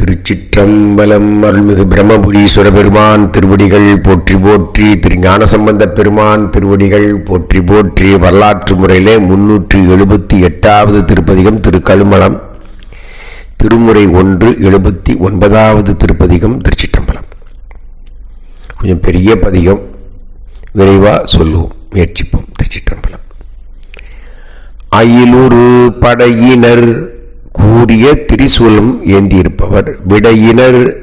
திருச்சிற்றம்பலம் அருள்மிகு பிரம்மபுரீஸ்வர பெருமான் திருவடிகள் போற்றி போற்றி திரு ஞானசம்பந்த பெருமான் திருவடிகள் போற்றி போற்றி வரலாற்று முறையிலே முன்னூற்றி எழுபத்தி எட்டாவது திருப்பதிகம் திருக்கழுமலம் திருமுறை ஒன்று எழுபத்தி ஒன்பதாவது திருப்பதிகம் திருச்சிற்றம்பலம். கொஞ்சம் பெரிய பதிகம் விரைவாக சொல்லுவோம் முயற்சிப்போம் திருச்சிற்றம்பலம். அயிலுரு படையினர் கூறிய திரிசூலம் ஏந்தியிருப்பவர். விடையினர்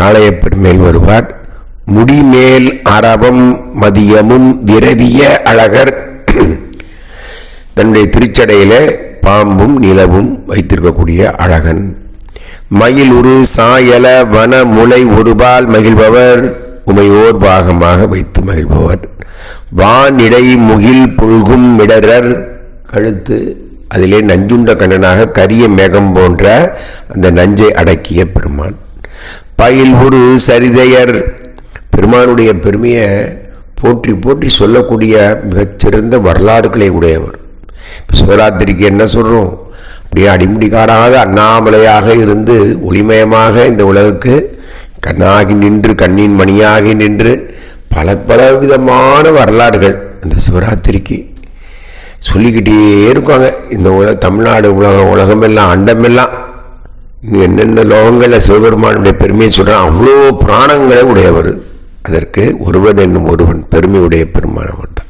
காளையப்பெருமேல் மேல் வருவார். முடிமேல் அரபம் மதியமும் விரவிய அழகர். தன்னுடைய திருச்சடையில பாம்பும் நிலவும் வைத்திருக்கக்கூடிய அழகன். மயில் உரு சாயல வன முளை ஒருபால் மகிழ்பவர். உமையோர் பாகமாக வைத்து மகிழ்பவர். வானிடை முகில் புழுகும் மிடரர். கழுத்து அதிலே நஞ்சுண்ட கண்ணனாக கரிய மேகம் போன்ற அந்த நஞ்சை அடக்கிய பெருமான். பயில் ஒரு சரிதையர். பெருமானுடைய பெருமையை போற்றி போற்றி சொல்லக்கூடிய மிகச்சிறந்த வரலாறுகளை உடையவர். இப்போ சிவராத்திரிக்கு என்ன சொல்கிறோம் அப்படியே அடிமுடி காடாத அண்ணாமலையாக இருந்து ஒளிமயமாக இந்த உலகுக்கு கண்ணாகி நின்று கண்ணின் மணியாகி நின்று பல பல விதமான வரலாறுகள் அந்த சிவராத்திரிக்கு. சொல்லிக்கிட்டே இருக்காங்க. இந்த உல தமிழ்நாடு உலகம் உலகமெல்லாம் அண்டமெல்லாம். என்னென்ன லோகங்களில் சிவபெருமானுடைய பெருமையை சொல்கிறான் அவ்வளோ புராணங்களை உடையவர். அதற்கு ஒருவன் என்னும் ஒருவன் பெருமையுடைய பெருமானவர் தான்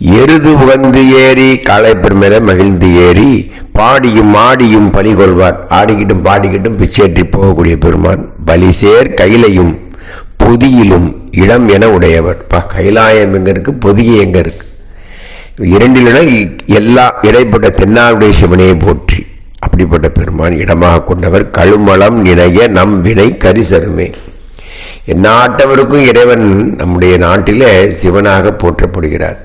எருது உகந்து ஏறி காலை பெருமையில மகிழ்ந்து ஏறி பாடியும் ஆடியும் பணி கொள்வார். ஆடிக்கிட்டும் பாடிக்கிட்டும் பிச்சேற்றி போகக்கூடிய பெருமான் பலிசேர் கையிலையும் பொதியிலும் இடம் என உடையவர். பா கைலாயம் எங்க இருக்கு பொதிய எங்க இருக்கு? இரண்டிலுட எல்லா இடைப்பட்ட தென்னாவுடைய சிவனையை போற்றி. அப்படிப்பட்ட பெருமான் இடமாக கொண்டவர். கழுமலம் நினைய நம் வினை கரிசருமே. எந்நாட்டவருக்கும் இறைவன் நம்முடைய நாட்டிலே சிவனாக போற்றப்படுகிறார்.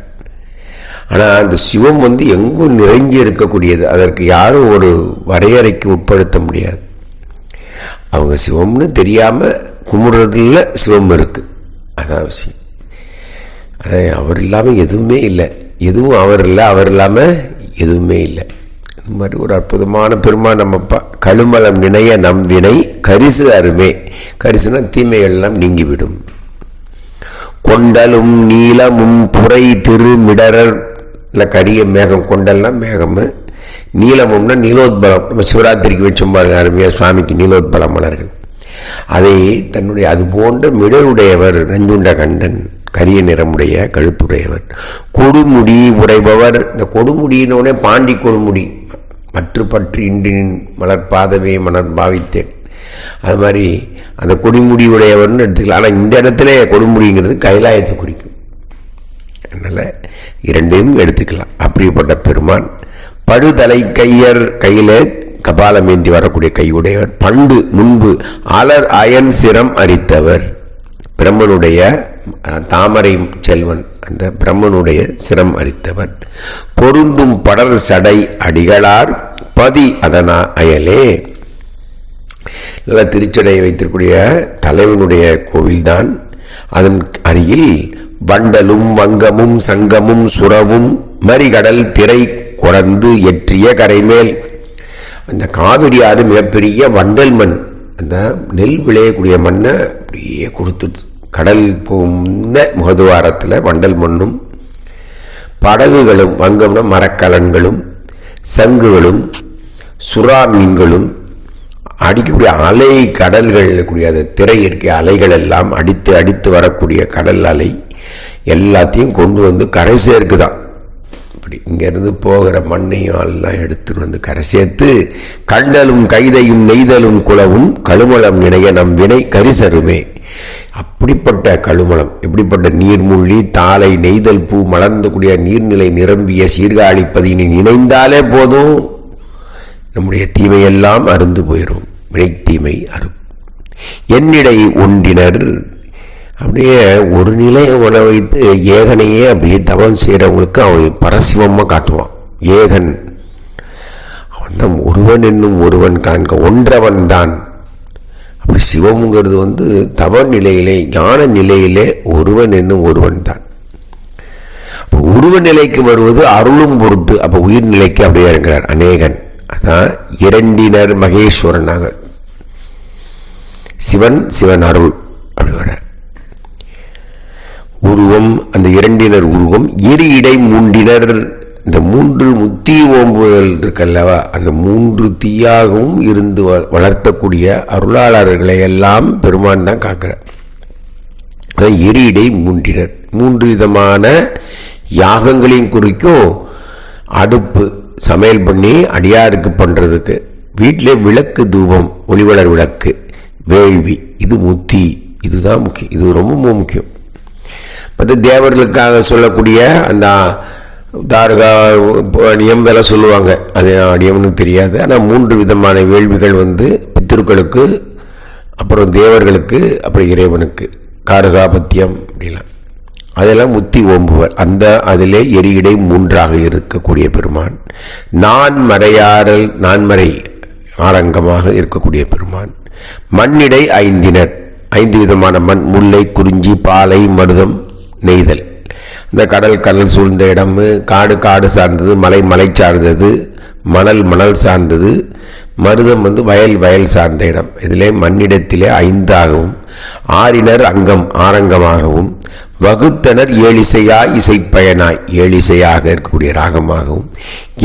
ஆனால் அந்த சிவம் வந்து எங்கும் நிறைஞ்சு இருக்கக்கூடியது. அதற்கு யாரும் ஒரு வரையறைக்கு உட்படுத்த முடியாது. அவங்க சிவம்னு தெரியாமல் கும்பிட்றதுல சிவம் இருக்குது அதான் விஷயம் அவர் இல்லாமல் எதுவுமே இல்லை. எதுவும் அவர் இல்லை அவர் இல்லாமல் எதுவுமே இல்லை. இது மாதிரி ஒரு அற்புதமான பெருமான் நம்மப்பா கழுமலம் நினைய நம் வினை கரிசு அருமே. கரிசுனா தீமைகள்லாம் நீங்கிவிடும். கொண்டலும் நீளமும் புரை திருமிடரர் இல்லை கரிய மேகம் கொண்டல்லாம் மேகம். நீளமும்னா நீலோத்பலம். நம்ம சிவராத்திரிக்கு வச்சோம் பாருங்க அருமையா சுவாமிக்கு நீலோத்பலம் மலர்கள். அதை தன்னுடைய அது போன்ற மிடருடையவர் நஞ்சுண்ட கண்டன் கரிய நிறமுடைய கழுத்துடையவர். கொடுமுடி உடைபவர். இந்த கொடுமுடியினோடனே பாண்டி கொடுமுடி. மற்ற பற்று இன்றின் மலர்பாதவே மலர் பாவித்தேன். அது மாதிரி அந்த கொடிமுடி உடையவர்னு எடுத்துக்கலாம் ஆனால் இந்த இடத்துல கொடுமுடிங்கிறது கைலாயத்தை குறிக்கும். அதனால் இரண்டையும் எடுத்துக்கலாம். அப்படிப்பட்ட பெருமான் படுதலை கையர் கையில் கபாலமேந்தி வரக்கூடிய கையுடையவர். பண்டு முன்பு அலர் அயன் சிரம் அரித்தவர். பிரம்மனுடைய தாமரை செல்வன் அந்த பிரம்மனுடைய சிரம் அளித்தவர் பொருந்தும் படர் சடை அடிகளார் பதி அதனா அயலே. நல்ல திருச்சடையை வைத்திருக்கூடிய தலைவனுடைய கோவில்தான். அதன் அருகில் வண்டலும் வங்கமும் சங்கமும் சுரவும் மறிகடல் திரை குறந்து எற்றிய கரைமேல். அந்த காவிரி ஆறு மிகப்பெரிய வண்டல் மண். அந்த நெல் விளையக்கூடிய மண்ணை அப்படியே கொடுத்து கடல் போன முகதுவாரத்தில் வண்டல் மண்ணும் படகுகளும் வங்கம்னா மரக்கலன்களும் சங்குகளும் சுறா மீன்களும் அடிக்கக்கூடிய அலை கடல்கள் கூடிய அந்த திரை இருக்கிய அலைகள் எல்லாம் அடித்து அடித்து வரக்கூடிய கடல் அலை எல்லாத்தையும் கொண்டு வந்து கரை சேர்க்குதான். இப்படி இங்கேருந்து போகிற மண்ணையும் எல்லாம் எடுத்துட்டு வந்து கரை சேர்த்து கண்டலும் கைதையும் நெய்தலும் குளவும் கழுமலம் நினைய நம் வினை கரிசருமே. அப்படிப்பட்ட கழுமலம் இப்படிப்பட்ட நீர்மூழ்கி தாளை நெய்தல் பூ மலர்ந்தக்கூடிய நீர்நிலை நிரம்பிய சீர்காழிப்பதினை நினைந்தாலே போதும். நம்முடைய தீமையெல்லாம் அருந்து போயிடும் வினைத்தீமை அரு என்னிடை ஒன்றினர். அப்படியே ஒரு நிலை உண வைத்து ஏகனையே அப்படியே தவம் செய்கிறவங்களுக்கு அவன் பரசிவமாக காட்டுவான். ஏகன். அவன் தான் ஒருவன் என்னும் ஒருவன் காண்க ஒன்றவன் தான் சிவம்ங்கிறது வந்து தவ நிலையிலே ஞான நிலையிலே ஒருவன் என்னும் ஒருவன் தான் அப்போ உருவ நிலைக்கு வருவது அருளும் பொருட்டு அப்போ உயிர் நிலைக்கு அப்படியே இருக்கிறார் அநேகன். அதான் இரண்டினர் மகேஸ்வரனாக. சிவன் சிவன் அருள் அப்படி வர்றார். உருவம் அந்த இரண்டினர் உருவம் இரு இடை மூன்றினர் இந்த மூன்று முத்தி ஓம்புதல் இருக்கல்லவா? அந்த மூன்று தீயாகவும் இருந்து வ- வளர்த்தக்கூடிய அருளாளர்களை எல்லாம் பெருமான் தான் காக்கிறார். அதான் இரு மூன்றினர் மூன்று விதமான யாகங்களையும் குறிக்கும் அடுப்பு சமையல் பண்ணி அடியாருக்கு பண்ணுறதுக்கு வீட்டிலே விளக்கு தூபம் ஒளிவளர் விளக்கு வேள்வி. இது முத்தி. இதுதான் முக்கியம். இது ரொம்ப முக்கியம். மற்ற தேவர்களுக்காக சொல்லக்கூடிய அந்த தாரகா அடியம் வேலை சொல்லுவாங்க. அது அடியம்னு தெரியாது. ஆனால் மூன்று விதமான வேள்விகள் வந்து பித்திருக்களுக்கு அப்புறம் தேவர்களுக்கு அப்புறம் இறைவனுக்கு. காரகாபத்தியம் அப்படிலாம். அதெல்லாம் முத்தி ஓம்புவர். அந்த அதிலே எரியிடை மூன்றாக இருக்கக்கூடிய பெருமான். நான் மறையாறல் நான்மறை ஆரங்கமாக இருக்கக்கூடிய பெருமான். மண்ணிடை ஐந்தினர். ஐந்து விதமான மண். முல்லை குறிஞ்சி பாலை மருதம் நெய்தல். இந்த கடல் கடல் சூழ்ந்த இடம் காடு காடு சார்ந்தது மலை மலை சார்ந்தது மணல் மணல் சார்ந்தது மருதம் வந்து வயல் வயல் சார்ந்த இடம். இதிலே மண்ணிடத்திலே ஐந்தாகவும் ஆறினர் அங்கம் ஆரங்கமாகவும் வகுத்தனர் ஏழிசையா இசைப்பயனாய். ஏழிசையாக இருக்கக்கூடிய ராகமாகவும்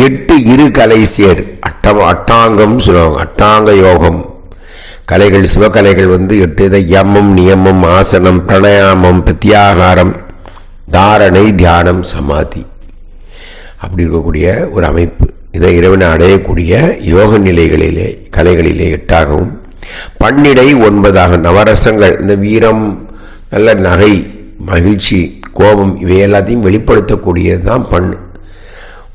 எட்டு இரு கலை சேர் அட்டம் அட்டாங்கம் சொல்லுவாங்க அட்டாங்க யோகம். கலைகள் சிவகலைகள் வந்து எட்டு இதை யமம் நியமம் ஆசனம் பிரணயாமம் பிரத்யாகாரம் தாரணை தியானம் சமாதி அப்படி இருக்கக்கூடிய ஒரு அமைப்பு. இதை இறைவனை அடையக்கூடிய யோக நிலைகளிலே கலைகளிலே எட்டாகவும் பன்னிடை ஒன்பதாக நவரசங்கள் இந்த வீரம் நல்ல நகை மகிழ்ச்சி கோபம் இவை எல்லாத்தையும் வெளிப்படுத்தக்கூடியது தான் பண்.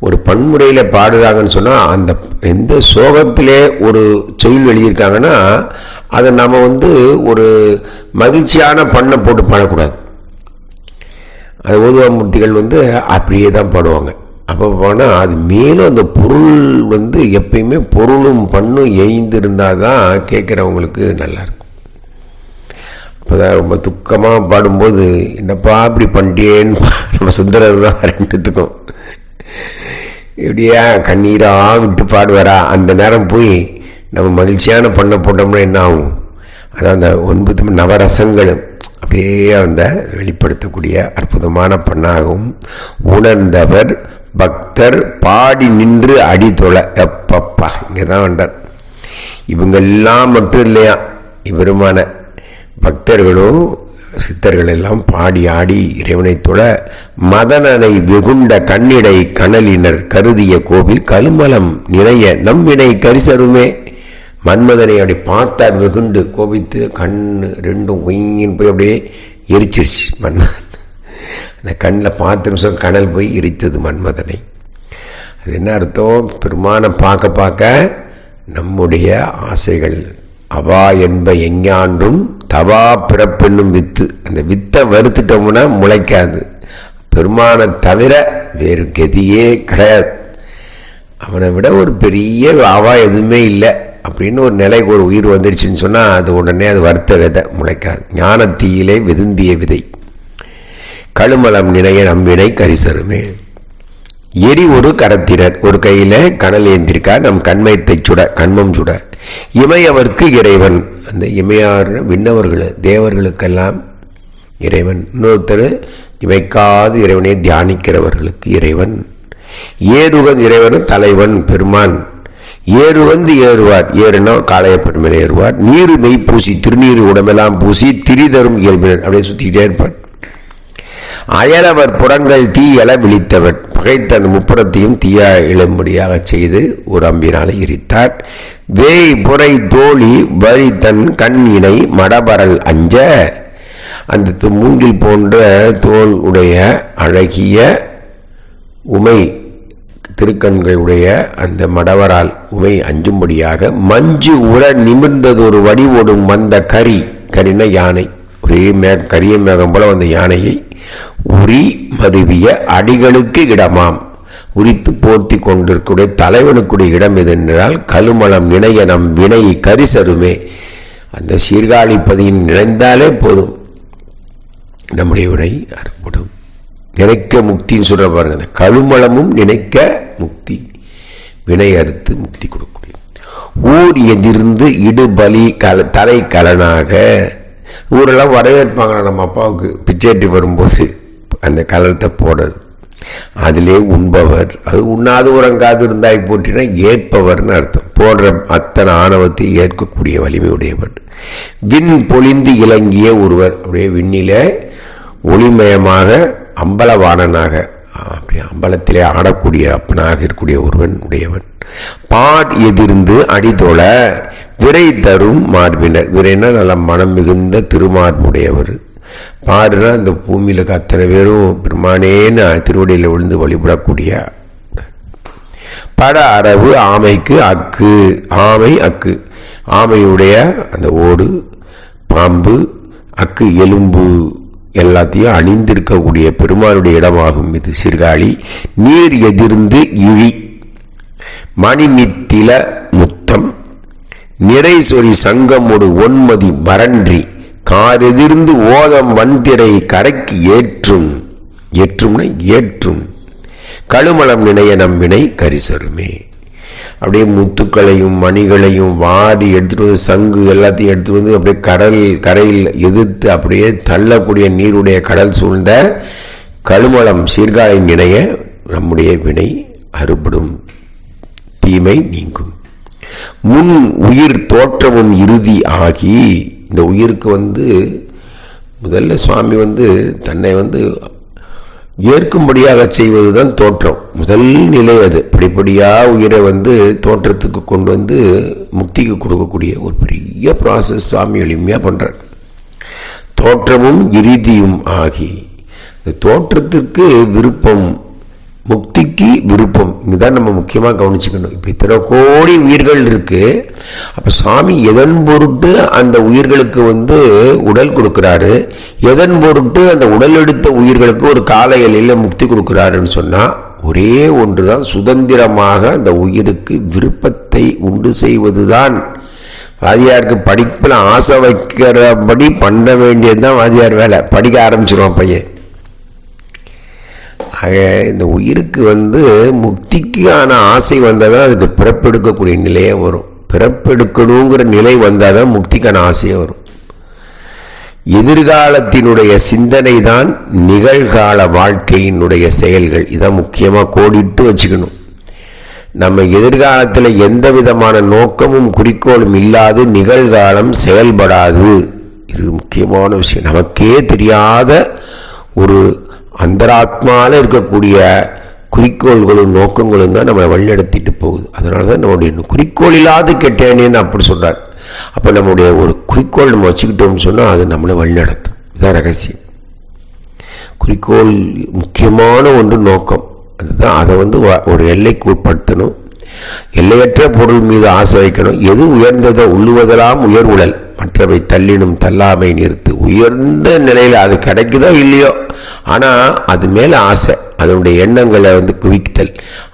ஒரு பன்முறையில் பாடுறாங்கன்னு சொன்னால் அந்த எந்த சோகத்திலே ஒரு செயல் எழுதியிருக்காங்கன்னா அதை நம்ம வந்து ஒரு மகிழ்ச்சியான பண்ணை போட்டு பாடக்கூடாது. அது ஓதுவாமூர்த்திகள் வந்து அப்படியே தான் பாடுவாங்க. அப்போ போனால் அது மேலும் அந்த பொருள் வந்து எப்பயுமே பொருளும் பண்ணும் எய்ந்து இருந்தால் தான் கேட்குறவங்களுக்கு நல்லாயிருக்கும். அப்போதான் ரொம்ப துக்கமாக பாடும்போது என்னப்பா இப்படி பண்ணிட்டேன்னு நம்ம சுந்தரர் தான் ரெண்டுத்துக்கும். இப்படியா கண்ணீராக விட்டு பாடுவாரா? அந்த நேரம் போய் நம்ம மகிழ்ச்சியான பண்ண போட்டோம்னா என்ன ஆகும்? அதான் அந்த ஒன்பது நவரசங்களும் அப்படியே அந்த வெளிப்படுத்தக்கூடிய அற்புதமான பண்ணாகவும் உணர்ந்தவர் பக்தர் பாடி நின்று அடி தொலை எப்பப்பா இங்கே தான் வந்தார். இவங்கெல்லாம் மட்டும் இல்லையா? இவருமான பக்தர்களும் சித்தர்கள் எல்லாம் பாடி ஆடி இறைவனை தொழ. மதனனை வெகுண்ட கண்ணிடை கனலினர் கருதிய கோவில் கழுமலம் நிறைய நம்மினை கரிசருமே. மன்மதனை அப்படி பார்த்தார் வெகுண்டு கோபித்து கண் ரெண்டும் ஒயின்னு போய் அப்படியே எரிச்சிருச்சு மன்மதன். அந்த கண்ணில் பார்த்து நிமிஷம் கனல் போய் எரித்தது மன்மதனை. அது என்ன அர்த்தம்? பெருமானை பார்க்க பார்க்க நம்முடைய ஆசைகள் அவா என்ப எஞ்ஞான்றும் தவா பிறப்பென்னும் வித்து. அந்த வித்தை வறுத்துட்டோம்னா முளைக்காது. பெருமானை தவிர வேறு கதியே கிடையாது. அவனை விட ஒரு பெரிய அவா எதுவுமே இல்லை. அப்படின்னு ஒரு நிலைக்கு ஒரு உயிர் வந்துடுச்சுன்னு சொன்னால் அது உடனே அது வருத்த விதை முளைக்காது. ஞானத்தீயிலே விதும்பிய விதை. கழுமலம் நினைய நம்பினை கரிசருமே. எரி ஒரு கரத்தினர் ஒரு கையில கனல் ஏந்திருக்கா நம் கண்மயத்தை சுட கண்மம் சுட. இமையவர்க்கு இறைவன் அந்த இமையார் விண்ணவர்கள் தேவர்களுக்கெல்லாம் இறைவன். இன்னொருத்தர் இமைக்காது இறைவனை தியானிக்கிறவர்களுக்கு இறைவன். ஏறுகன் இறைவன் தலைவன் பெருமான். ஏறு வந்து ஏறுவார் ஏறுனா காளையப்பன் மேலே ஏறுவார். நீரு மெய் பூசி திருநீர் உடம்பெல்லாம் பூசி திரிதரும் இயல்பினர். அப்படியே சுத்திக்கிட்டே இருப்பார். அயலவர் புறங்கள் தீ எல விழித்தவர். பகைத்த முப்புறத்தையும் தீயா எழும்படியாக செய்து ஒரு அம்பினாலே எரித்தார். வேய் புரை தோழி வழி தன் கண்ணினை மடபரல் அஞ்ச. அந்த மூங்கில் போன்ற தோல் உடைய அழகிய உமை திருக்கண்களுடைய அந்த மடவரால் உமை அஞ்சும்படியாக மஞ்சு உற நிமிர்ந்ததொரு வடிவோடும் வந்த கரி கரின யானை. ஒரே மே கரிய மேகம் போல வந்த யானையை உரி மருவிய அடிகளுக்கு இடமாம். உரித்து போர்த்தி கொண்டிருக்கூடிய தலைவனுக்குடைய இடம் எது என்றால் கழுமலம் நினைய நம் வினை கரிசருமே. அந்த சீர்காழிப்பதியின் நினைந்தாலே போதும். நம்முடைய வினை அறுபடும். நினைக்க முக்தின்னு சொல்ற பாருங்க அந்த நினைக்க முக்தி. வினை அறுத்து முக்தி கொடுக்கக்கூடிய. ஊர் எதிர்ந்து இடுபலி கல தலை கலனாக ஊரெல்லாம் வரவேற்பாங்க நம்ம அப்பாவுக்கு பிச்சேட்டி வரும்போது அந்த கலத்தை போடுறது. அதிலே உண்பவர் அது உண்ணாது உறங்காது இருந்தாய் போட்டினா ஏற்பவர்னு அர்த்தம். போடுற அத்தனை ஆணவத்தை ஏற்கக்கூடிய வலிமை உடையவர். விண் பொழிந்து இலங்கிய ஒருவர் அப்படியே விண்ணிலே ஒளிமயமாக அம்பலவாணனாக அப்படி அம்பலத்திலே ஆடக்கூடிய அப்பனாக இருக்கக்கூடிய ஒருவன் உடையவன். பாட் எதிர்ந்து அடிதொழ விரை தரும் மார்பினர் விரைனா நல்ல மனம் மிகுந்த திருமார்புடையவர் பாடுனா இந்த பூமியில் அத்தனை பேரும் பெருமானேன்னு திருவடியில் விழுந்து வழிபடக்கூடிய பட அரவு ஆமைக்கு அக்கு ஆமை அக்கு. ஆமையுடைய அந்த ஓடு பாம்பு அக்கு எலும்பு. எல்லாத்தையும் அணிந்திருக்கக்கூடிய பெருமானுடைய இடமாகும். இது சீர்காழி நீர் எதிர்ந்து இழி. மணிமித்தில முத்தம். நிறை சொறி சங்கமொடு ஒன்மதி மரன்றி காரெதிர்ந்து ஓதம் வன்திரை கரைக்கு ஏற்றும். ஏற்றும்னா ஏற்றும். கழுமலம் நினைய நம்பினை கரிசருமே. அப்படியே முத்துக்களையும் மணிகளையும் வாரி எடுத்துட்டு வந்து சங்கு எல்லாத்தையும் எடுத்துட்டு வந்து அப்படியே கடல் கரையில் எதிர்த்து அப்படியே தள்ளக்கூடிய நீருடைய கடல் சூழ்ந்த கழுமலம் சீர்காழி இணைய நம்முடைய வினை அறுபடும். தீமை நீங்கும். முன் உயிர் தோற்றமும் இறுதி ஆகி இந்த உயிருக்கு வந்து முதல்ல சுவாமி வந்து தன்னை வந்து ஏற்கும்படியாக செய்வதுதான் தோற்றம். முதல் நிலை அது. படிப்படியாக உயிரை வந்து தோற்றத்துக்கு கொண்டு வந்து முக்திக்கு கொடுக்கக்கூடிய ஒரு பெரிய ப்ராசஸ் சாமி எளிமையாக பண்ணுறார் தோற்றமும் இறுதியும் ஆகி இந்த தோற்றத்திற்கு விருப்பம் முக்திக்கு விருப்பம். இதுதான் நம்ம முக்கியமாக கவனிச்சுக்கணும். இப்போ இத்தனை கோடி உயிர்கள் இருக்கு. அப்ப சாமி எதன் பொருட்டு அந்த உயிர்களுக்கு வந்து உடல் கொடுக்கிறாரு? எதன் பொருட்டு அந்த உடல் எடுத்த உயிர்களுக்கு ஒரு கால எல்லையில் முக்தி கொடுக்கிறாருன்னு சொன்னால் ஒரே ஒன்று தான் சுதந்திரமாக அந்த உயிருக்கு விருப்பத்தை உண்டு செய்வதுதான். வாதியாருக்கு படிப்பில் ஆசை வைக்கிறபடி பண்ண வேண்டியது தான் வாதியார் வேலை. படிக்க ஆரம்பிச்சிருவான் பையன். இந்த உயிருக்கு வந்து முக்திக்கான ஆசை வந்தால் தான் அதுக்கு பிறப்பெடுக்கக்கூடிய நிலையே வரும். பிறப்பெடுக்கணுங்கிற நிலை வந்தால் தான் முக்திக்கான ஆசையே வரும். எதிர்காலத்தினுடைய சிந்தனை தான் நிகழ்கால வாழ்க்கையினுடைய செயல்கள். இதான் முக்கியமாக கோடிட்டு வச்சுக்கணும். நம்ம எதிர்காலத்தில் எந்த விதமான நோக்கமும் குறிக்கோளும் இல்லாது நிகழ்காலம் செயல்படாது. இது முக்கியமான விஷயம். நமக்கே தெரியாத ஒரு அந்தராத்மால இருக்கக்கூடிய குறிக்கோள்களும் நோக்கங்களும் தான் நம்மளை வழிநடத்திட்டு போகுது. அதனால தான் நம்முடைய குறிக்கோள் இல்லாத கெட்டேனேன்னு அப்படி சொல்கிறார் அப்போ நம்முடைய ஒரு குறிக்கோள் நம்ம வச்சுக்கிட்டோம்னு சொன்னால் அது நம்மளை வழிநடத்தும். இதுதான் ரகசியம். குறிக்கோள் முக்கியமான ஒன்று நோக்கம். அதுதான் அதை வந்து ஒரு எல்லைக்கு உட்படுத்தணும். எல்லையற்ற பொருள் மீது ஆசை வைக்கணும். எது உயர்ந்ததோ உள்ளுவதெல்லாம் உயர் மற்றவை தள்ளினும் தள்ளாமை நிறுத்து. உயர்ந்த நிலையில் அது கிடைக்குதோ இல்லையோ? ஆனால் அது மேலே ஆசை. அதனுடைய எண்ணங்களை வந்து குவித்தல்.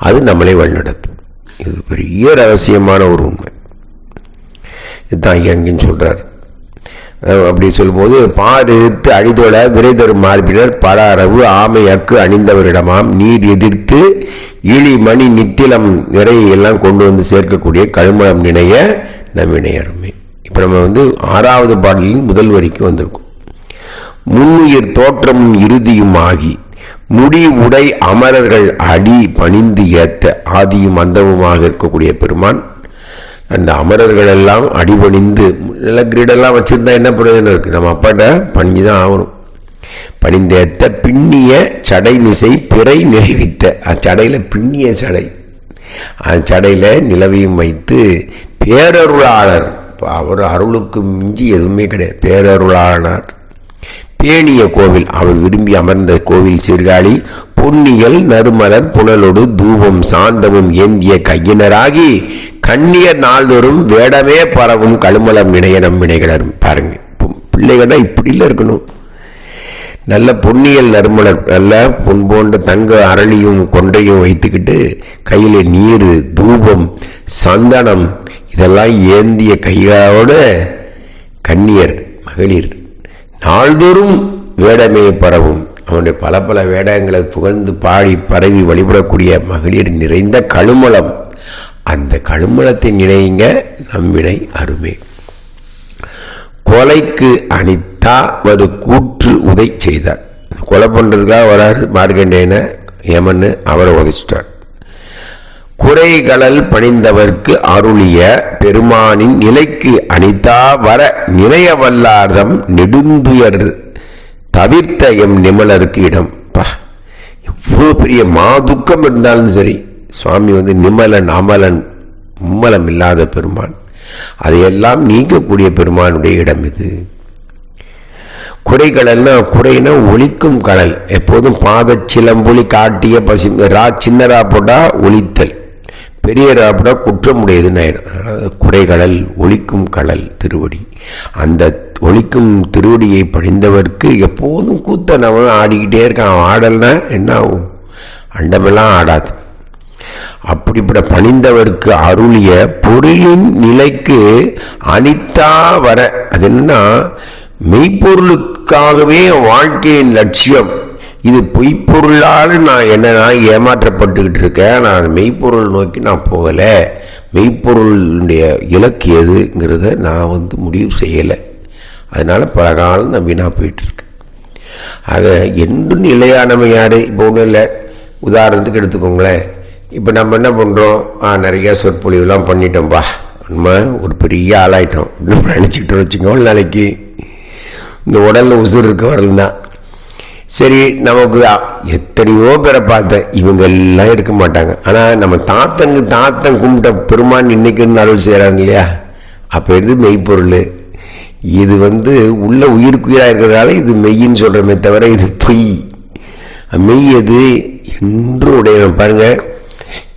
அது நம்மளை வழிநடத்தும். இது பெரிய ரகசியமான ஒரு உண்மை. இதுதான் எங்கன்னு சொல்கிறார் அப்படி சொல்லும்போது பார் எதிர்த்து அழிதோட விரைதரும் மார்பினர் பல அரவு ஆமை அக்கு அணிந்தவரிடமாம். நீர் எதிர்த்து இழி மணி நித்திலம் நிறைய எல்லாம் கொண்டு வந்து சேர்க்கக்கூடிய கழுமலம் நினைய நம்பினையருமே இப்போ நம்ம வந்து ஆறாவது பாடலின் முதல் வரிக்கு வந்திருக்கோம். முன்னுயிர் தோற்றமும் இறுதியும் ஆகி முடி உடை அமரர்கள் அடி பணிந்து ஏத்த ஆதியும் அந்தமுமாக இருக்கக்கூடிய பெருமான் அந்த அமரர்கள் எல்லாம் அடிபணிந்து நல்ல கிரீடெல்லாம் வச்சுருந்தா என்ன பிரயோஜனம் இருக்கு? நம்ம அப்பாட்ட பணிஞ்சுதான் ஆகணும். பணிந்தேத்த பின்னிய சடை மிசை பிறை நிறைவித்த அச்சடையில் பின்னிய சடை. அச்சடையில நிலவையும் வைத்து பேரருளாளர் அவர் அருளுக்கு மிஞ்சி எதுவுமே கிடையாது. பேரருளானார். பேணிய கோவில் அவள் விரும்பி அமர்ந்த கோவில் சீர்காழி பொன்னியல் நறுமலர் புனலொடு தூபம் சாந்தமும் ஏந்திய கையினராகி கண்ணியர் நாள்தோறும் வேடமே பரவும் கழுமலம் இணைய நம் வினைகளரும் பாருங்க பிள்ளைகள்னா இப்படில இருக்கணும். நல்ல பொன்னியல் நறுமலர் நல்ல பொன் போன்ற தங்க அரளியும் கொண்டையும் வைத்துக்கிட்டு கையில் நீர் தூபம் சந்தனம் இதெல்லாம் ஏந்திய கைகளோட கண்ணியர் மகளிர் நாள்தோறும் வேடமே பரவும். அவனுடைய பல பல வேடங்களை புகழ்ந்து பாடி பரவி வழிபடக்கூடிய மகளிர் நிறைந்த கழுமலம். அந்த கழுமலத்தை நினைங்க நம்மினை அருமை. கொலைக்கு அனித்தா ஒரு கூற்று உதை செய்தார். கொலை பண்றதுக்காக வராரு மார்க்கண்டேன யமன்னு அவரை உதைச்சிட்டார். குறைகளல் பணிந்தவர்க்கு அருளிய பெருமானின் நிலைக்கு அனிதா வர நினைய வல்லார்தம் நெடுந்துயர் தவிர்த்த எம் நிமலருக்கு இடம். பா எவ்வளோ பெரிய மாதுக்கம் இருந்தாலும் சரி சுவாமி வந்து நிமலன் அமலன் மும்மலம் இல்லாத பெருமான். அதையெல்லாம் நீக்கக்கூடிய பெருமானுடைய இடம் இது. குறைகடல்னா குறைனா ஒழிக்கும் கடல். எப்போதும் பாத சிலம்பொலி காட்டிய பசி ரா சின்னரா போட்டா ஒழித்தல் பெரிய ரா குற்றமுடையதுன்னு ஆயிடும் குறைகடல் ஒழிக்கும் கடல் திருவடி. அந்த ஒலிக்கும் திருவடியை பணிந்தவர்க்கு எப்போதும் கூத்தனவன் ஆடிக்கிட்டே இருக்கான். அவன் ஆடல்னா என்ன ஆகும் அண்டமெல்லாம் ஆடாது. அப்படிப்பட்ட பணிந்தவருக்கு அருளிய பொருளின் நிலைக்கு அனித்தா வர. அது என்னன்னா மெய்ப்பொருளுக்காகவே வாழ்க்கையின் லட்சியம். இது பொய்ப்பொருளால் நான் என்ன நான் ஏமாற்றப்பட்டுக்கிட்டு இருக்கேன். நான் மெய்ப்பொருள் நோக்கி நான் போகலை. மெய்ப்பொருளுடைய இலக்கு எதுங்கிறத நான் வந்து முடிவு செய்யலை. அதனால பல காலம் நான் வீணாக போயிட்டு இருக்கேன். ஆக என்றும் நிலையானவன் யாரு? இப்போ ஒன்றும் இல்லை. உதாரணத்துக்கு எடுத்துக்கோங்களேன். இப்போ நம்ம என்ன பண்ணுறோம் நிறைய சொற்பொழிவுலாம் பண்ணிட்டோம்ப்பா நம்ம ஒரு பெரிய ஆளாயிட்டோம். அப்படின்னு நினச்சிக்கிட்டு வச்சுக்கோ நாளைக்கு. இந்த உடலில் உசுர் இருக்க வரல தான் சரி நமக்கு எத்தனையோ பேரை பார்த்தேன் இவங்க எல்லாம் இருக்க மாட்டாங்க. ஆனால் நம்ம தாத்தனுக்கு தாத்தன் கும்பிட்ட பெருமான் இன்னைக்குன்னு அருள் செய்கிறாங்க இல்லையா? அப்போ இருந்து மெய்ப்பொருள் இது வந்து உள்ள உயிருக்குயிராக இருக்கிறதால இது மெய்யின்னு சொல்கிறோமே தவிர இது பொய். மெய் எது? என்றும் உடையவன். பாருங்கள்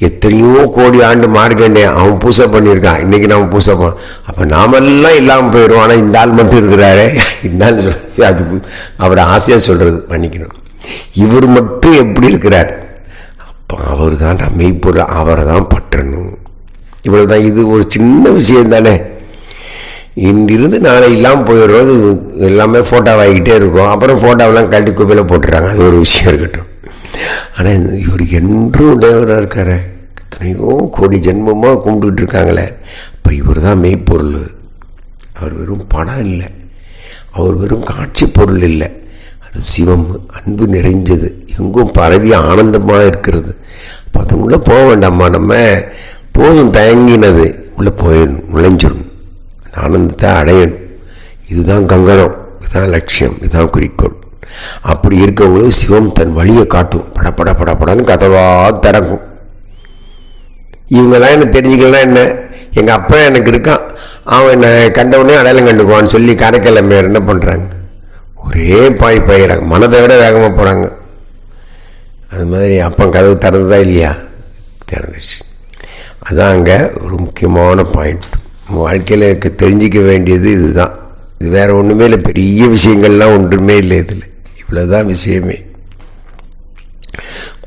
எத்தனையோ கோடி ஆண்டு மார்க்கண்டே அவன் பூசை பண்ணியிருக்கான். இன்னைக்கு நாம் பூசை பண்ண அப்போ நாமெல்லாம் இல்லாமல் போயிடும் ஆனால் இந்த ஆள் மட்டும் இருக்கிறாரே. இந்த ஆள் சொல்றது அது அவர் ஆசையாக சொல்கிறது பண்ணிக்கணும் இவர் மட்டும் எப்படி இருக்கிறார்? அப்போ அவர் தான் மெய்ப்பொருள். அவரை தான் பற்றணும். இவ்வளவுதான். இது ஒரு சின்ன விஷயம் தானே. இன்றிருந்து நாளை இல்லாமல் போயிடுறது எல்லாமே ஃபோட்டோவாகிக்கிட்டே இருக்கும். அப்புறம் ஃபோட்டோவெல்லாம் கழட்டி குப்பையில் போட்டுறாங்க. அது ஒரு விஷயம் இருக்கட்டும். ஆனால் இவர் என்றும் உடையவராக இருக்காரு. எத்தனையோ கோடி ஜென்மமாக கும்பிட்டுட்டு இருக்காங்களே அப்போ இவர் தான் மெய்ப்பொருள். அவர் வெறும் பணம் இல்லை. அவர் வெறும் காட்சி பொருள் இல்லை. அது சிவம் அன்பு நிறைஞ்சது. எங்கும் பரவி ஆனந்தமாக இருக்கிறது. அப்போ அது உள்ளே போக வேண்டாமா நம்ம. போதும் தயங்கினது. உள்ளே போயிடணும் நுழைஞ்சிடணும் அந்த ஆனந்தத்தை அடையணும். இதுதான் கங்கரம் இதுதான் லட்சியம். இதுதான் குறிக்கோள். அப்படி இருக்கவங்களுக்கு சிவம் தன் வழியை காட்டும். படப்பட படப்படன்னு கதவாக திறக்கும். இவங்கெல்லாம் என்ன தெரிஞ்சுக்கலாம் என்ன? எங்கள் அப்பா எனக்கு இருக்கான். அவன் என்னை கண்டவனே அடையாளம் கண்டுக்குவான்னு சொல்லி காரைக்கிழமையார் என்ன பண்ணுறாங்க ஒரே பாய் பாயிறாங்க மனதை விட வேகமாக போகிறாங்க அது மாதிரி அப்பன் கதவு திறந்ததா இல்லையா? திறந்துச்சு அதான் அங்கே ஒரு முக்கியமான பாயிண்ட் வாழ்க்கையில் இருக்க தெரிஞ்சிக்க வேண்டியது இதுதான். இது வேறு ஒன்றுமே இல்லை. பெரிய விஷயங்கள்லாம் ஒன்றுமே இல்லை இதில். இவ்வளவுதான் விஷயமே.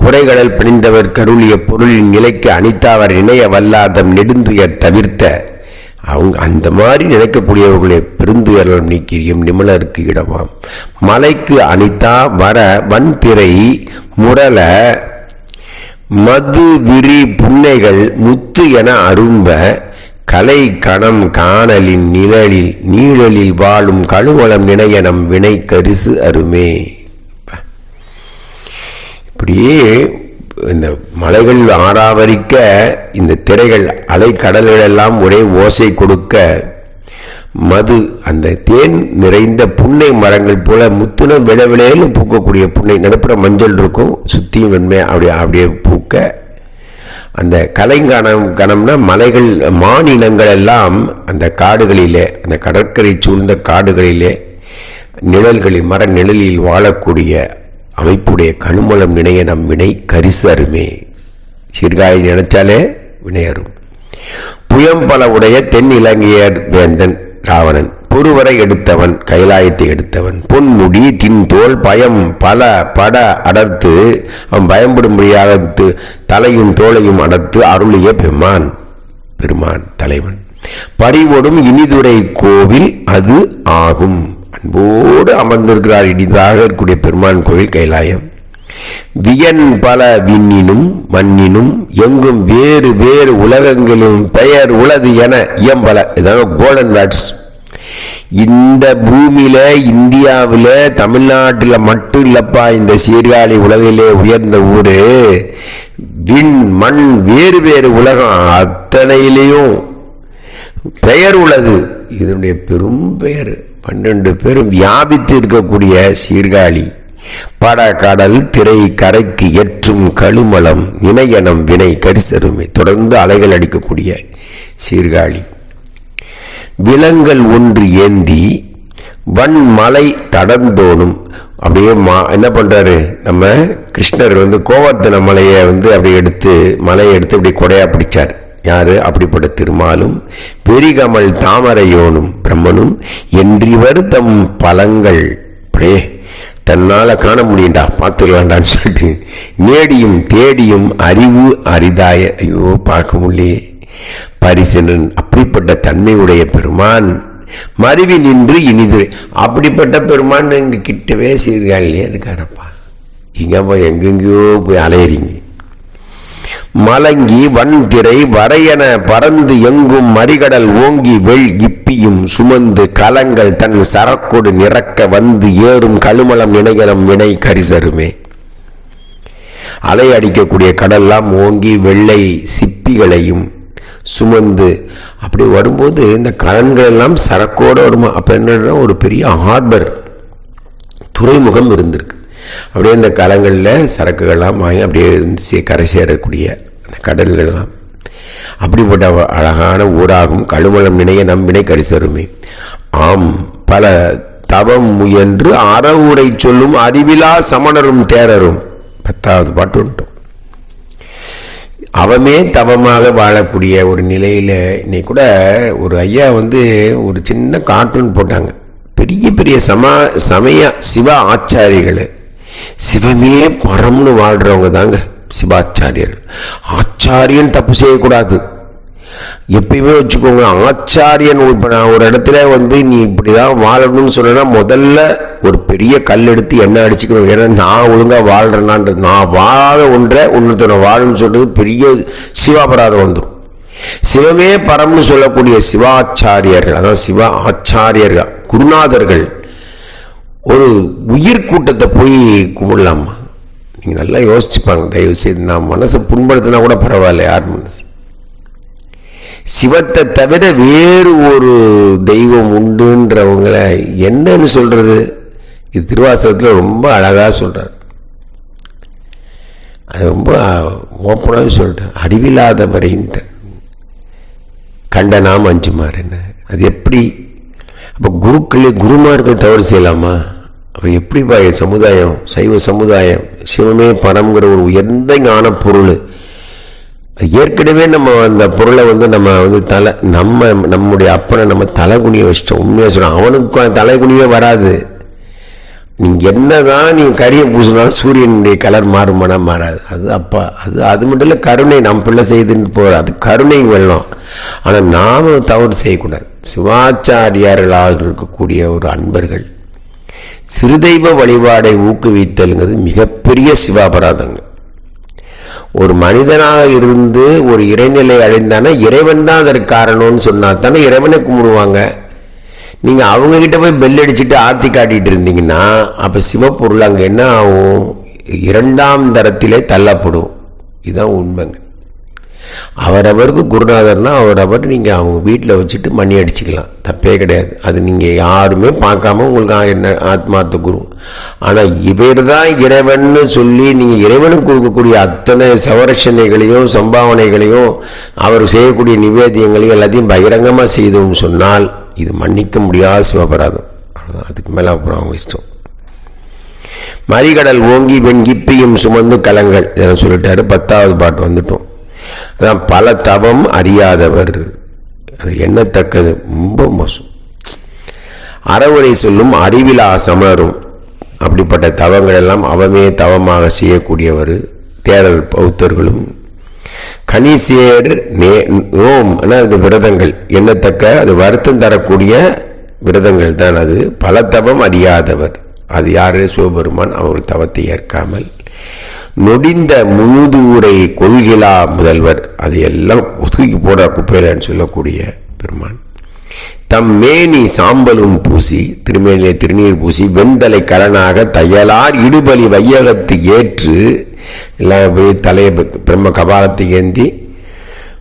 குறைகடல் பிணிந்தவர் கருளிய பொருளின் நிலைக்கு அனித்தாவர் இணைய வல்லாதம் நெடுந்துயர் தவிர்த்த அவங்க அந்த மாதிரி நினைக்கக்கூடியவர்களுடைய பெருந்துயரம் நீக்கியும் நிமலருக்கு இடமாம். மலைக்கு அனிதா வர வன்திரை முரல மது விரி புன்னைகள் முத்து என அரும்ப கலை கணம் காணலின் நிழலில் நீழலில் வாழும் கழுவளம் நினையனம் வினை கரிசு அருமே. இப்படியே இந்த மலைகள் ஆறாவரிக்க இந்த திரைகள் அலை கடல்கள் எல்லாம் ஒரே ஓசை கொடுக்க மது அந்த தேன் நிறைந்த புன்னை மரங்கள் போல முத்துன விளவிளையன்னு பூக்கக்கூடிய புன்னை நடுப்புற மஞ்சள் இருக்கும் சுத்தியும் வெண்மை அப்படியே அப்படியே பூக்க அந்த கலைங்கணம் கணம்னா மலைகள் மானினங்கள் எல்லாம் அந்த காடுகளிலே அந்த கடற்கரை சூழ்ந்த காடுகளிலே நிழல்களில் மர நிழலில் வாழக்கூடிய அமைப்புடைய கணுமலம் நினைய நம் வினை கரிசு அருமே. சீர்காழி நினைச்சாலே வினையரும் புயம்பல உடைய தென் இலங்கையர் வேந்தன் ராவணன். பொறுவரை எடுத்தவன் கைலாயத்தை எடுத்தவன் பொன்முடி தின்தோல் பயம் பல பட அடர்த்து அவன் பயப்படும்படியாக தலையும் தோலையும் அடர்த்து அருளிய பெருமான் பெருமான் தலைவன். பறிவோடும் இனிதுரை கோவில் அது ஆகும். அன்போடு அமர்ந்திருக்கிறார் இனிதாக இருக்கக்கூடிய பெருமான் கோவில் கைலாயம். வியன் பல விண்ணினும் மண்ணினும் எங்கும் வேறு வேறு உலகங்களிலும் பெயர் உளது என இயம்பல. இதாங்க கோல்டன் வேர்ட்ஸ் இந்த பூமியில இந்தியாவில் தமிழ்நாட்டில் மட்டும் இல்லப்பா இந்த சீர்காழி உலகிலே உயர்ந்த ஊரு. விண் மண் வேறு வேறு உலகம் அத்தனையிலையும் பெயர் உள்ளது. இதனுடைய பெரும் பெயர் பன்னெண்டு பேரும் வியாபித்து இருக்கக்கூடிய சீர்காழி. பட கடல் திரை கரைக்கு எற்றும் கழுமலம் இணையனம் வினை கரிசருமை தொடர்ந்து அலைகள் அடிக்கக்கூடிய சீர்காழி. விலங்கல் ஒன்று ஏந்தி வன்மலை தடந்தோணும். அப்படியே மா என்ன பண்றாரு? நம்ம கிருஷ்ணர் வந்து கோவர்த்தன மலையை வந்து அப்படி எடுத்து மலையை எடுத்து அப்படி கொடையா பிடிச்சார். யாரு? அப்படிப்பட்ட திருமாலும் பெரிகமல் தாமரையோனும் பிரம்மனும் என்றிவர் தம் பலங்கள் அப்படியே தன்னால் காண முடியும்டா பார்த்துக்கலாண்டான்னு சொல்லிட்டு நேடியும் தேடியும் அறிவு அரிதாய ஐயோ பார்க்க முடியே பரிசனன் அப்படிப்பட்ட தன்மையுடைய பெருமான் மருவி நின்று இனிது அப்படிப்பட்ட பெருமான் இங்க கிட்டவே சீர்காழிலே இருக்காரப்பா. இங்க போய் எங்கெங்கயோ போய் அலையறீங்க. மலங்கி வன்திரை வரையன பறந்து எங்கும் மறிகடல் ஓங்கி வெள் இப்பியும் சுமந்து கலங்கள் தன் சரக்கொடு நிறக்க வந்து ஏறும் கழுமலம் இணையலம் வினை கரிசருமே. அலை அடிக்கக்கூடிய கடல்லாம் ஓங்கி வெள்ளை சிப்பிகளையும் சுமந்து. அப்படி வரும்போது இந்த கலன்கள் எல்லாம் சரக்கோடு வருமா? அப்போ என்னன்னா ஒரு பெரிய ஹார்பர் துறைமுகம் இருந்திருக்கு. அப்படியே இந்த கலங்களில் சரக்குகள்லாம் வாங்கி அப்படியே சே- கரை சேரக்கூடிய அந்த கடல்கள்லாம். அப்படிப்பட்ட அழகான ஊராகும் கழுமலம் நினைய நம் வினை கரிசருமே. ஆம் பல தவம் முயன்று அறவுரை சொல்லும் அறிவிலா சமணரும் தேரரும். பத்தாவது பாட்டு உண்டு அவமே தவமாக வாழக்கூடிய ஒரு நிலையில இன்னைக்கு கூட ஒரு ஐயா வந்து ஒரு சின்ன கார்ட்டூன் போட்டாங்க. பெரிய பெரிய சமா சமய சிவ ஆச்சாரிகள் சிவமே பரம்னு வாழ்றவங்க தாங்க சிவாச்சாரியர் ஆச்சாரியன் தப்பு செய்யக்கூடாது. எப்பயுமே வச்சுக்கோங்க ஆச்சாரியன் இப்போ நான் ஒரு இடத்துல வந்து நீ இப்படிதான் வாழணும்னு சொன்னா முதல்ல ஒரு பெரிய கல் எடுத்து எண்ணெய் அடிச்சுக்கணும். ஏன்னா நான் ஒழுங்கா வாழ்றேனான்றது. நான் வாழ ஒன்றை இன்னொருத்தனை வாழும்னு சொல்றது பெரிய சிவாபராதம் வந்துடும் சிவமே பரம்னு சொல்லக்கூடிய சிவாச்சாரியர்கள் அதான் சிவ ஆச்சாரியர்கள் குருநாதர்கள் ஒரு உயிர் கூட்டத்தை போய் கும்பிடலாமா? நீங்கள் நல்லா யோசிச்சுப்பாங்க தயவு செய்து நான் மனசை புண்படுத்தினா கூட பரவாயில்ல யார் மனசு? சிவத்தை தவிர வேறு ஒரு தெய்வம் உண்டுன்றவங்களை என்னன்னு சொல்றது? இது திருவாசகத்தில் ரொம்ப அழகா சொல்றார். அது ரொம்ப ஓப்பனாக சொல்லிட்டேன் அறிவில்லாதவரைன்ட்டு கண்ட நாம் அஞ்சுமார் என்ன? அது எப்படி? அப்போ குருக்களே குருமார்கள் தவறு செய்யலாமா? அப்போ எப்படிப்பா சமுதாயம் சைவ சமுதாயம் சிவமே பரம்ங்கிற ஒரு உயர்ந்த ஞான பொருள் ஏற்கனவே நம்ம அந்த பொருளை வந்து நம்ம வந்து தலை நம்ம நம்முடைய அப்பனை நம்ம தலை குனிய வச்சிட்டோம். உண்மையாக சொல்கிறோம் அவனுக்கு தலை குனியே வராது. என்ன தான் நீங்கள் கரியை பூசினாலும் சூரியனுடைய கலர் மாறுமானா மாறாது. அது அப்பா அது அது மட்டும் இல்லை கருணை நம் பிள்ளை செய்துன்னு போகிற அது கருணை வெள்ளம். ஆனால் நாம் தவறு செய்யக்கூடாது. சிவாச்சாரியார்களாக இருக்கக்கூடிய ஒரு அன்பர்கள் சிறுதெய்வ வழிபாடை ஊக்குவித்தல்ங்கிறது மிகப்பெரிய சிவாபராதங்கள். ஒரு மனிதனாக இருந்து ஒரு இறைநிலை அடைந்தானா இறைவன் தான் அதற்கு காரணம்னு சொன்னா தானே இறைவனை கும்பிடுவாங்க. நீங்க அவங்க கிட்ட போய் பெல் அடிச்சுட்டு ஆர்த்தி காட்டிட்டு இருந்தீங்கன்னா அப்ப சிவப்பொருள் அங்க என்ன ஆகும்? இரண்டாம் தரத்திலே தள்ளப்படும். இதுதான் உண்மைங்க. அவரவருக்கு குருநாதர்னா அவரவர் நீங்க அவங்க வீட்டில் வச்சுட்டு மணி அடிச்சுக்கலாம். தப்பே கிடையாது. அது நீங்க யாருமே பார்க்காம உங்களுக்கு என்ன ஆத்மார்த்த குரு. ஆனா இவர் தான் இறைவன்னு சொல்லி நீங்க இறைவனுக்கு கொடுக்கக்கூடிய அத்தனை சவரட்சணைகளையும் சம்பாவனைகளையும் அவர் செய்யக்கூடிய நிவேதியங்களையும் எல்லாத்தையும் பகிரங்கமா செய்தோம்னு சொன்னால் இது மன்னிக்க முடியாத சிவபராதம். அதுக்கு மேல அப்புறம் அவங்க இஷ்டம். மறிகடல் ஓங்கி வெண்கிப்பியும் சுமந்து கலங்கள். இதெல்லாம் சொல்லிட்டாரு. பத்தாவது பாட்டு வந்துட்டோம். அதான் பல தவம் அறியாதவர். அது எண்ணத்தக்கது. ரொம்ப மோசம். அறவுரை சொல்லும் அறிவிலா சமரும். அப்படிப்பட்ட தவங்கள் எல்லாம் அவமே தவமாக செய்யக்கூடியவர். தேரர் பௌத்தர்களும். கணிசேர் நே ஓம் அது விரதங்கள். எண்ணத்தக்க அது வருத்தம் தரக்கூடிய விரதங்கள் தான் அது. பல தவம் அறியாதவர். அது யாரு? சிவபெருமான். அவர் தவத்தை ஏற்காமல். நொடிந்த முழுதூரை கொள்கிலா முதல்வர். அது எல்லாம் ஒதுக்கி போட குப்பையிலன்னு சொல்லக்கூடிய பெருமான். தம் மேனி சாம்பலும் பூசி திருமேனிலே திருநீர் பூசி வெண்தலை கலனாக தையலார் இடுபலி வையகத்து ஏற்று எல்லாம் போய் தலையை பிரம்ம கபாலத்தை ஏந்தி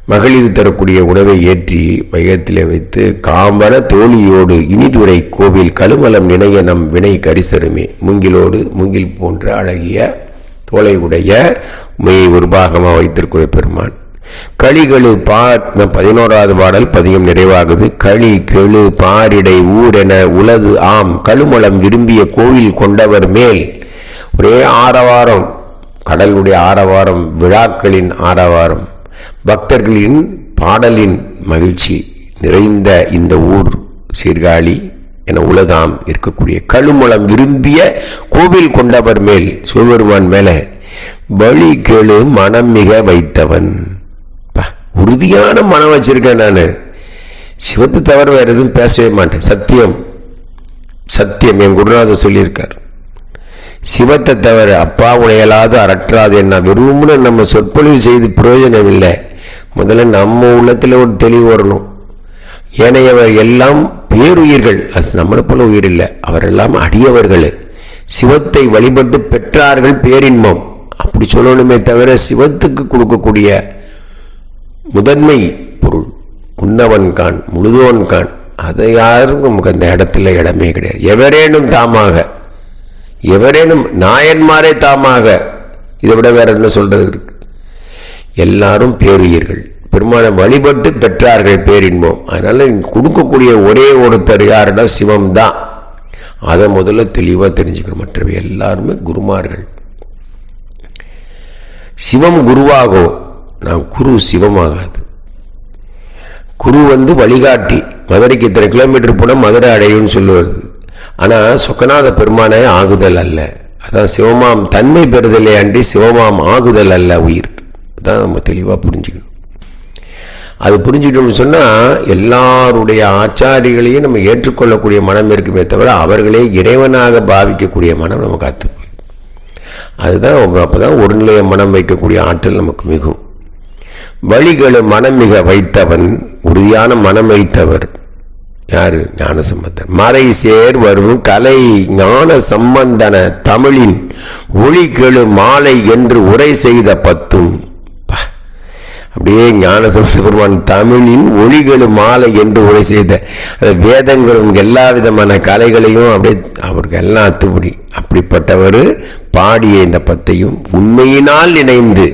மகளிர் தரக்கூடிய உணவை ஏற்றி வைகத்திலே வைத்து காம்பர தோழியோடு இனிதுரை கோவில் கழுமலம் நினைய நம் வினை கரிசருமே. மூங்கிலோடு மூங்கில் போன்ற அழகிய தோலை உடைய மெய் ஒரு பாகமாக வைத்திருக்கிற பெருமான். களிகளு பார் பதினோராவது பாடல் பதியம் நிறைவாகுது. களி கெழு பாரிடை ஊரென உலது ஆம். கழுமலம் விரும்பிய கோயில் கொண்டவர் மேல். ஒரே ஆரவாரம் கடலுடைய ஆரவாரம் விழாக்களின் ஆரவாரம். பக்தர்களின் பாடலின் மகிழ்ச்சி நிறைந்த இந்த ஊர் சீர்காழி. என உலகாம் இருக்கக்கூடிய கழுமலம் விரும்பிய கோவில் கொண்டவர் மேல் சிவபெருமான் மேல பலி கேளு மனம் மிக வைத்தவன். உறுதியான மனம் வச்சிருக்கேன் நான். சிவத்தை தவிர வேற எதுவும் பேசவே மாட்டேன். சத்தியம். சத்தியம். என் குருநாதர் சொல்லியிருக்கார். சிவத்தை தவிர அப்பா உடையலாது அரற்றாது என்ன? விரும்புன நம்ம சொற்பொழிவு செய்து பிரயோஜனம் இல்லை முதல்ல நம்ம உள்ளத்துல ஒரு தெளிவு வரணும். ஏனையவர் எல்லாம் பேருயிர்கள் அது நம்மளை போல உயிர் இல்லை அவரெல்லாம் அடியவர்கள். சிவத்தை வழிபட்டு பெற்றார்கள் பேரின்பம். அப்படி சொல்லணுமே தவிர சிவத்துக்கு கொடுக்கக்கூடிய முதன்மை பொருள் உன்னவன் கான் முழுதோன் கான் அதை யாரும் நமக்கு அந்த இடத்துல இடமே கிடையாது. எவரேனும் தாமாக எவரேனும் நாயன்மாரே தாமாக இதை விட வேற என்ன சொல்றது இருக்கு? எல்லாரும் பேருயிர்கள். பெருமானை வழிபட்டு பெற்றார்கள் பேரின்போம். அதனால கொடுக்கக்கூடிய ஒரே ஒருத்தர் யாருன்னா சிவம் தான் அதை முதல்ல தெளிவாக தெரிஞ்சுக்கணும். மற்றவை எல்லாருமே குருமார்கள். சிவம் குருவாகும் நான் குரு சிவமாகாது. குரு வந்து வழிகாட்டி. மதுரைக்கு இத்தனை கிலோமீட்டர் போனால் மதுரை அடையும்னு சொல்லுவது ஆனால் சொக்கநாத பெருமானே ஆகுதல் அல்ல. அதான் சிவமாம் தன்மை பெறுதலே அன்றி சிவமாம் ஆகுதல் அல்ல உயிர். தான் நம்ம தெளிவாக புரிஞ்சுக்கணும். அது புரிஞ்சுக்கிட்டோம்னு சொன்னால் எல்லாருடைய ஆச்சாரிகளையும் நம்ம ஏற்றுக்கொள்ளக்கூடிய மனம் இருக்குமே தவிர அவர்களே இறைவனாக பாவிக்கக்கூடிய மனம் நம்ம காத்து அதுதான் அப்பதான் ஒரு ஒருநிலைய மனம் வைக்கக்கூடிய ஆற்றல் நமக்கு மிகும். வழிகளை மனம் மிக வைத்தவன் உறுதியான மனம் வைத்தவர் யாரு? ஞான சம்பந்தன் மறை சேர் வரும் கலை ஞான சம்பந்தன தமிழின் ஒளிகெழு மாலை என்று உரை செய்த பத்தும் அப்படியே ஞான பெருமான் தமிழின் ஒளிகளும் மாலை என்று உரை செய்த வேதங்களும் எல்லா விதமான கலைகளையும் அப்படியே அவருக்கு எல்லாம் அத்துப்படி அப்படிப்பட்டவர் பாடிய இந்த பத்தையும் உண்மையினால் இணைந்து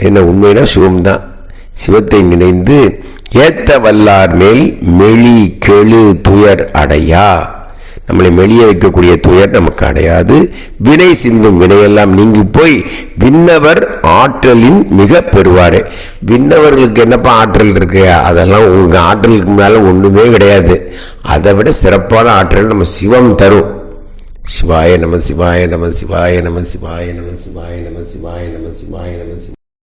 என்ன உண்மைனா சிவம் தான் சிவத்தை நினைந்து ஏத்த வல்லார் மேல் மெளி கெழு துயர் அடையா. நம்மளை மெளிய வைக்கக்கூடிய துயர் நமக்கு அடையாது வினை சிந்தும் வினையெல்லாம் நீங்கி போய் விண்ணவர் ஆற்றலின் மிக பெறுவாரு விண்ணவர்களுக்கு என்னப்பா ஆற்றல் இருக்கு அதெல்லாம் உங்க ஆற்றலுக்கு மேல ஒண்ணுமே கிடையாது அதை விட சிறப்பான ஆற்றல் நம்ம சிவம் தரும் சிவாய நம சிவாய நம சிவாய நம சிவாய நம சிவாய நம சிவாய நம சிவாய நம